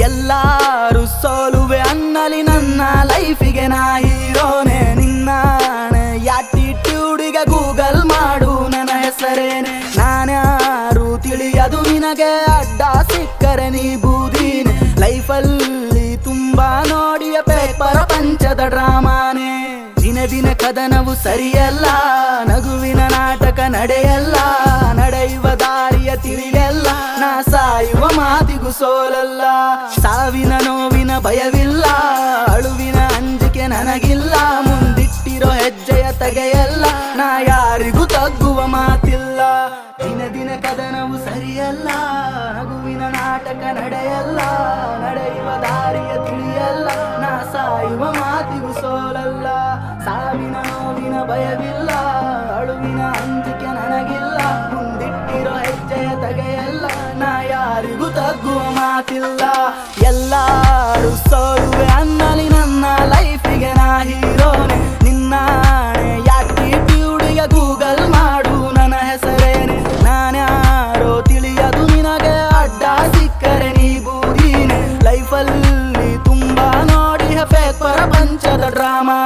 ಎಲ್ಲಾರು ಸೋಲುವೆ ಅನ್ನಲಿ ನನ್ನ ಲೈಫಿಗೆ ನಾ ಹೀರೋನೆ ನಿನ್ನ ಯಾಟಿಟ್ಯೂಡಿಗೆ ಗೂಗಲ್ ಮಾಡು, ನನ್ನ ಹೆಸರೇನೆ. ನಾನ್ಯಾರು ತಿಳಿಯದು ನಿನಗೆ ಅಡ್ಡ ಸಿಕ್ಕರೆ ನೀ ಬೂದೀನೆ. ಲೈಫಲ್ಲಿ ತುಂಬಾ ನೋಡಿಯ ಪೇಪರ, ಪಂಚದ ಡ್ರಾಮಾನೆ. ದಿನ ದಿನ ಕದನವು ಸರಿಯಲ್ಲ ಸೋಲಲ್ಲ, ಸಾವಿನ ನೋವಿನ ಭಯವಿಲ್ಲ, ಅಳುವಿನ ಅಂಜಿಕೆ ನನಗಿಲ್ಲ, ಮುಂದಿಟ್ಟಿರೋ ಹೆಜ್ಜೆಯ ತೆಗೆಯಲ್ಲ, ನಾ ಯಾರಿಗೂ ತಗ್ಗುವ ಮಾತಿಲ್ಲ. ದಿನ ದಿನ ಕದನವು ಸರಿಯಲ್ಲ, ನಗುವಿನ ನಾಟಕ ನಡೆಯಲ್ಲ, ನಡೆಯುವ ದಾರಿಯ ತಿಳಿಯಲ್ಲ, ನಾ ಸಾಯುವ ಮಾತಿಗೂ ಸೋಲಲ್ಲ, ಸಾವಿನ ನೋವಿನ ಭಯವಿಲ್ಲ, ಅಳುವಿನ ಯಾರಿಗೂ ತಗ್ಗುವ ಮಾತಿಲ್ಲ. ಎಲ್ಲರೂ ಸೋಲುವೆ ಅನ್ನಲಿ ನನ್ನ ಲೈಫಿಗೆ ನಾ ಹೀರೋನೆ. ನಿನ್ನಾಣೆ ಪಿಡಿಯ ಗೂಗಲ್ ಮಾಡು, ನನ್ನ ಹೆಸರೇನೆ. ನಾನ್ಯಾರೋ ತಿಳಿಯದು ನಿನಗೆ ಅಡ್ಡ ಸಿಕ್ಕರೆ ನೀ ಬೂದಿನೆ ಲೈಫಲ್ಲಿ ತುಂಬ ನೋಡಿ ಪೇಪರ್ ಪ್ರಪಂಚದ ಡ್ರಾಮಾ